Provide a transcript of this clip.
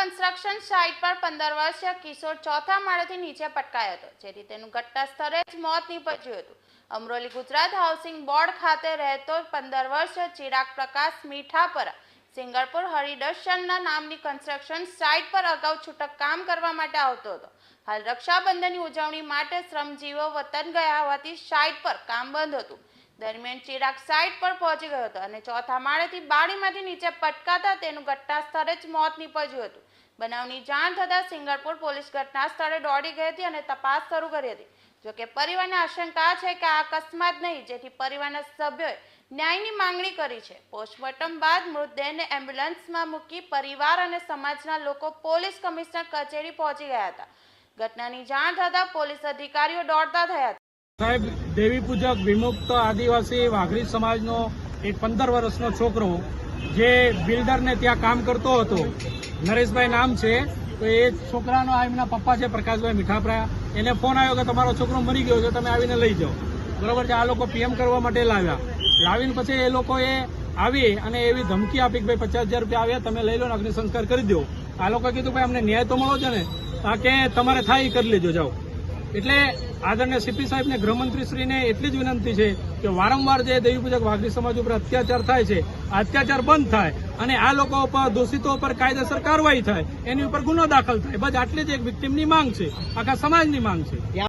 Construction site પર પંદર વર્ષીય કિશોર ચોથા માળેથી નીચે પટકાયો હતો, જેથી તેનું ઘટના સ્થળે જ મોત નીપજ્યું હતું. અમરોલી ગુજરાત હાઉસિંગ બોર્ડ ખાતે રહેતો પંદર વર્ષીય ચિરાગ પ્રકાશ મીઠાપરા, સિંગરપુર હરિદર્શનના નામની કન્સ્ટ્રક્શન સાઇટ પર અગાઉ છૂટક કામ કરવા માટે આવતો હતો. હાલ રક્ષાબંધનની ઉજવણી માટે શ્રમજીવો વતન ગયા હોવાથી સાઇટ પર કામ બંધ હતું. દરમિયાન ચિરાગ સાઇટ પર પહોંચી ગયો હતો અને ચોથા માળેથી બારીમાંથી નીચે પટકાતા તેનું ઘટના સ્થળે જ મોત નીપજ્યું હતું. બનાવની જાણ થતાં સિંગરપુર પોલીસ ઘટના સ્થળે દોડી ગઈ હતી અને તપાસ શરૂ કરી હતી. જોકે પરિવારને આશંકા છે કે આ અકસ્માત નહીં, જેથી પરિવારના સભ્યોએ ન્યાયની માંગણી કરી છે. પોસ્ટમોર્ટમ બાદ મૃતદેહને એમ્બ્યુલન્સમાં મૂકી પરિવાર અને સમાજના લોકો પોલીસ કમિશનર કચેરી પહોંચી ગયા હતા. ઘટનાની જાણ થતાં પોલીસ અધિકારીઓ દોડતા થયા હતા. સાહેબ, દેવી પૂજક, વિમુક્ત આદિવાસી વાઘરી સમાજનો એક પંદર વર્ષનો છોકરો જે બિલ્ડરને ત્યાં કામ કરતો હતો. નરેશભાઈ નામ છે, તો એ છોકરાનો આ એમના પપ્પા છે, પ્રકાશભાઈ મીઠાપરા. એને ફોન આવ્યો કે તમારો છોકરો મરી ગયો છે, તમે આવીને લઈ જાઓ. બરોબર છે, આ લોકો પીએમ કરવા માટે લાવ્યા. લાવીને પછી એ લોકોએ આવી અને એવી ધમકી આપી કે ભાઈ પચાસ હજાર રૂપિયા આવ્યા, તમે લઈ લો ને અગ્નિ કરી દો. આ લોકોએ કીધું, ભાઈ, અમને ન્યાય તો મળો છે ને આ કે તમારે થાય કરી લેજો, જાઓ. એટલે આદરણીય સીપી સાહેબને ગૃહમંત્રીશ્રીને એટલી જ વિનંતી છે કે વારંવાર જે દેવીપૂજક વાઘરી સમાજ ઉપર અત્યાચાર થાય છે, અત્યાચાર બંધ થાય અને આ લોકો ઉપર, દોષિતો ઉપર કાયદેસર કાર્યવાહી થાય, એની ઉપર ગુનો દાખલ થાય. બસ આટલી જ એક વિક્ટીમની માંગ છે, આખા સમાજની માંગ છે.